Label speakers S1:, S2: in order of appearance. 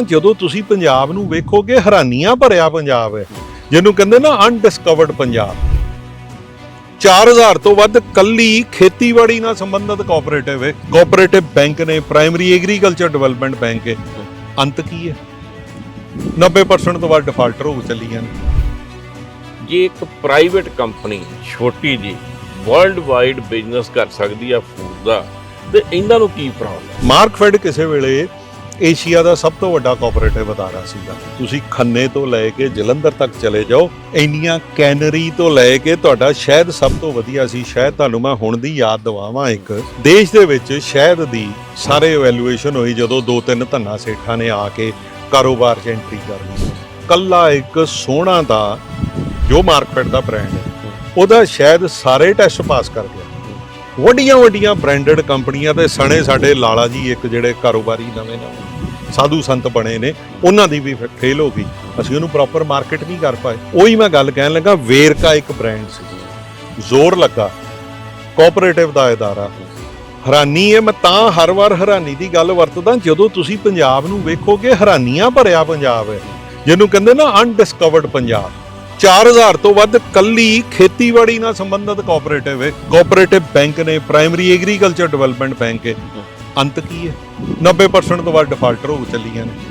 S1: ਤਾਂ ਜਦੋਂ ਤੁਸੀਂ ਪੰਜਾਬ ਨੂੰ ਵੇਖੋਗੇ ਹੈਰਾਨੀਆਂ ਭਰਿਆ ਪੰਜਾਬ ਹੈ ਜਿਹਨੂੰ ਕਹਿੰਦੇ ਨਾ ਅਨਡਿਸਕਵਰਡ ਪੰਜਾਬ। 4000 ਤੋਂ ਵੱਧ ਕੱਲੀ ਖੇਤੀਬਾੜੀ ਨਾਲ ਸੰਬੰਧਿਤ ਕੋਆਪਰੇਟਿਵ ਹੈ। ਕੋਆਪਰੇਟਿਵ ਬੈਂਕ ਨੇ ਪ੍ਰਾਇਮਰੀ ਐਗਰੀਕਲਚਰ ਡਿਵੈਲਪਮੈਂਟ ਬੈਂਕ ਹੈ। ਅੰਤ ਕੀ ਹੈ? 90% ਤੋਂ ਵੱਧ ਡਿਫਾਲਟਰ ਹੋ ਚੱਲੀਆਂ
S2: ਜੇ ਇੱਕ ਪ੍ਰਾਈਵੇਟ ਕੰਪਨੀ ਛੋਟੀ ਜੀ ਵਰਲਡ ਵਾਈਡ ਬਿਜ਼ਨਸ ਕਰ ਸਕਦੀ ਆ ਫੂਡ ਦਾ ਤੇ ਇਹਨਾਂ ਨੂੰ ਕੀ ਪ੍ਰੋਬਲਮ
S1: ਮਾਰਕਫੈਡ ਕਿਸੇ ਵੇਲੇ ਏਸ਼ੀਆ ਦਾ ਸਭ ਤੋਂ ਵੱਡਾ ਕੋਆਪਰੇਟਿਵ ਅਦਾਰਾ ਸੀਗਾ। ਤੁਸੀਂ ਖੰਨੇ ਤੋਂ ਲੈ ਕੇ ਜਲੰਧਰ ਤੱਕ ਚਲੇ ਜਾਓ, ਇੰਨੀਆਂ ਕੈਨਰੀ ਤੋਂ ਲੈ ਕੇ ਤੁਹਾਡਾ ਸ਼ਹਿਦ ਸਭ ਤੋਂ ਵਧੀਆ ਸੀ। ਸ਼ਾਇਦ ਤੁਹਾਨੂੰ ਮੈਂ ਹੁਣ ਦੀ ਯਾਦ ਦਿਵਾਵਾਂ ਇੱਕ। ਦੇਸ਼ ਦੇ ਵਿੱਚ ਸ਼ਹਿਦ ਦੀ ਸਾਰੇ ਇਵੈਲੂਏਸ਼ਨ ਹੋਈ ਜਦੋਂ ਦੋ ਤਿੰਨ ਧੰਨਾ ਸੇਠਾਂ ਨੇ ਆ ਕੇ ਕਾਰੋਬਾਰ 'ਚ ਐਂਟਰੀ ਕਰ ਲਈ। ਕੱਲਾ ਇੱਕ ਸੋਹਣਾ ਦਾ ਜੋ ਮਾਰਕੀਟ ਦਾ ਬ੍ਰਾਂਡ ਹੈ, ਉਹਦਾ ਸ਼ਾਇਦ ਸਾਰੇ ਟੈਸਟ ਪਾਸ ਕਰ ਗਿਆ। ਵੱਡੀਆਂ ਵੱਡੀਆਂ ਬ੍ਰਾਂਡਡ ਕੰਪਨੀਆਂ ਤੇ ਸਣੇ ਸਾਡੇ ਲਾਲਾ ਜੀ ਇੱਕ ਜਿਹੜੇ ਕਾਰੋਬਾਰੀ ਨਵੇਂ ਨਵੇਂ ਸਾਧੂ ਸੰਤ ਬਣੇ ਨੇ, ਉਹਨਾਂ ਦੀ ਵੀ ਫੇਲ ਹੋ ਗਈ। ਅਸੀਂ ਉਹਨੂੰ ਪ੍ਰੋਪਰ ਮਾਰਕੀਟ ਨਹੀਂ ਕਰ ਪਾਏ। ਉਹੀ ਮੈਂ ਗੱਲ ਕਹਿਣ ਲੱਗਾ, ਵੇਰਕਾ ਇੱਕ ਬ੍ਰਾਂਡ ਸੀ। ਜ਼ੋਰ ਲੱਗਾ। ਕੋਆਪਰੇਟਿਵ ਦਾ ਇਦਾਰਾ। ਹੈਰਾਨੀ ਹੈ ਮੈਂ ਤਾਂ ਹਰ ਵਾਰ ਹੈਰਾਨੀ ਦੀ ਗੱਲ ਵਰਤਦਾ, ਜਦੋਂ ਤੁਸੀਂ ਪੰਜਾਬ ਨੂੰ ਵੇਖੋਗੇ, ਹੈਰਾਨੀਆਂ ਭਰਿਆ ਪੰਜਾਬ ਹੈ ਜਿਹਨੂੰ ਕਹਿੰਦੇ ਨਾ ਅਨਡਿਸਕਵਰਡ ਪੰਜਾਬ। 4000 ਤੋਂ ਵੱਧ ਕੱਲੀ ਖੇਤੀਬਾੜੀ ਨਾਲ ਸੰਬੰਧਿਤ ਕੋਆਪਰੇਟਿਵ ਹੈ। ਕੋਆਪਰੇਟਿਵ ਬੈਂਕ ਨੇ ਪ੍ਰਾਇਮਰੀ ਐਗਰੀਕਲਚਰ ਡਿਵੈਲਪਮੈਂਟ ਬੈਂਕ ਹੈ। ਅੰਤ ਕੀ ਹੈ? 90% ਤੋਂ ਵੱਧ ਡਿਫਾਲਟਰ ਹੋ ਚੱਲੀਆਂ ਨੇ।